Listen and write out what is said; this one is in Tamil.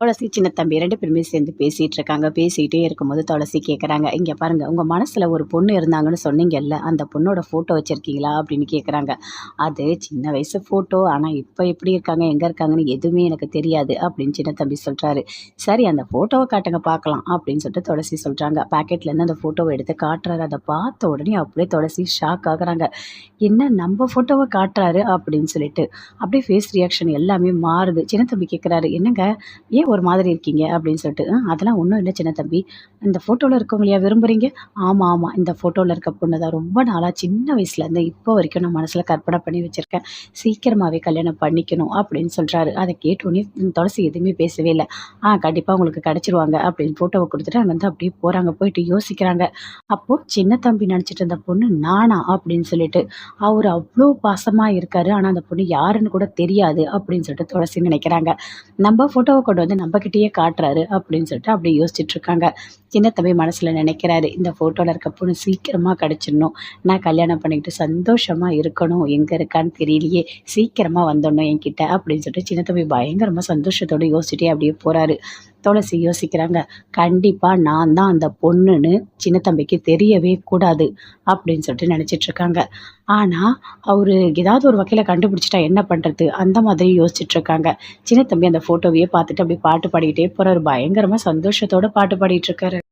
துளசி சின்ன தம்பி ரெண்டு பேருமே சேர்ந்து பேசிகிட்டு இருக்காங்க பேசிகிட்டே இருக்கும்போது துளசி கேட்குறாங்க இங்கே பாருங்கள் உங்கள் மனசில் ஒரு பொண்ணு இருந்தாங்கன்னு சொன்னீங்கல்ல அந்த பொண்ணோட ஃபோட்டோ வச்சுருக்கீங்களா? அப்படின்னு கேட்குறாங்க அது சின்ன வயசு ஃபோட்டோ ஆனால் இப்போ எப்படி இருக்காங்க எங்கே இருக்காங்கன்னு எதுவுமே எனக்கு தெரியாது அப்படின்னு சின்ன தம்பி சொல்கிறாரு சரி அந்த ஃபோட்டோவை காட்டுங்க பார்க்கலாம் அப்படின்னு சொல்லிட்டு துளசி சொல்கிறாங்க பேக்கெட்லேருந்து அந்த ஃபோட்டோவை எடுத்து காட்டுறாரு. அதை பார்த்த உடனே அப்படியே துளசி ஷாக் ஆகுறாங்க. என்ன நம்ம ஃபோட்டோவை காட்டுறாரு? அப்படின்னு சொல்லிட்டு அப்படியே ஃபேஸ் ரியாக்ஷன் எல்லாமே மாறுது. சின்ன தம்பி கேட்குறாரு என்னங்க ஏன் ஒரு மாதிரி இருக்கீங்க அப்படின்னு சொல்லிட்டு அதெல்லாம் ஒன்றும் இல்லை சின்ன தம்பி. இந்த ஃபோட்டோவில் இருக்கவங்களையா விரும்புகிறீங்க ஆமாம் ஆமாம் இந்த ஃபோட்டோவில் இருக்க பொண்ணு தான். ரொம்ப நாளாக சின்ன வயசுலேருந்து இப்போ வரைக்கும் நான் மனசில் கற்பனை பண்ணி வச்சுருக்கேன். சீக்கிரமாகவே கல்யாணம் பண்ணிக்கணும் அப்படின்னு சொல்கிறாரு அதை கேட்டோன்னே துளசி எதுவுமே பேசவே இல்லை. ஆ கண்டிப்பாக உங்களுக்கு கிடச்சிருவாங்க அப்படின்னு ஃபோட்டோவை கொடுத்துட்டு அங்கேருந்து அப்படியே போகிறாங்க போயிட்டு யோசிக்கிறாங்க. அப்போது சின்ன தம்பி நினச்சிட்டு இருந்த பொண்ணு நானா? அப்படின்னு சொல்லிட்டு அவர் அவ்வளோ பாசமாக இருக்காரு. ஆனால் அந்த பொண்ணு யாருன்னு கூட தெரியாது அப்படின்னு சொல்லிட்டு துளசி நினைக்கிறாங்க. நம்ம ஃபோட்டோவை கொண்டு வந்து நம்மக்கிட்டேயே காட்டுறாரு அப்படின்னு சொல்லிட்டு அப்படியே யோசிச்சுட்டு இருக்காங்க. சின்ன தம்பி மனசில் நினைக்கிறாரு இந்த ஃபோட்டோவில் இருக்க பொண்ணு சீக்கிரமாக கிடச்சிடணும். நான் கல்யாணம் பண்ணிக்கிட்டு சந்தோஷமாக இருக்கணும். எங்கே இருக்கான்னு தெரியலையே சீக்கிரமாக வந்துடணும் என்கிட்ட அப்படின்னு சொல்லிட்டு சின்ன தம்பி பயங்கரமாக சந்தோஷத்தோடு யோசிச்சுட்டே அப்படியே போகிறாரு துளசி யோசிக்கிறாங்க கண்டிப்பாக நான் தான் அந்த பொண்ணுன்னு சின்ன தம்பிக்கு தெரியவே கூடாது அப்படின்னு சொல்லிட்டு நினச்சிட்டு இருக்காங்க ஆனால் அவர் ஏதாவது ஒரு வகையில் கண்டுபிடிச்சிட்டா என்ன பண்ணுறது அந்த மாதிரி யோசிச்சுட்டு இருக்காங்க சின்ன தம்பி அந்த ஃபோட்டோவையே பார்த்துட்டு அப்படியே பாட்டு பாடிக்கிட்டே போகிறாரு பயங்கரமாக சந்தோஷத்தோட பாட்டு பாடிட்டு இருக்காரு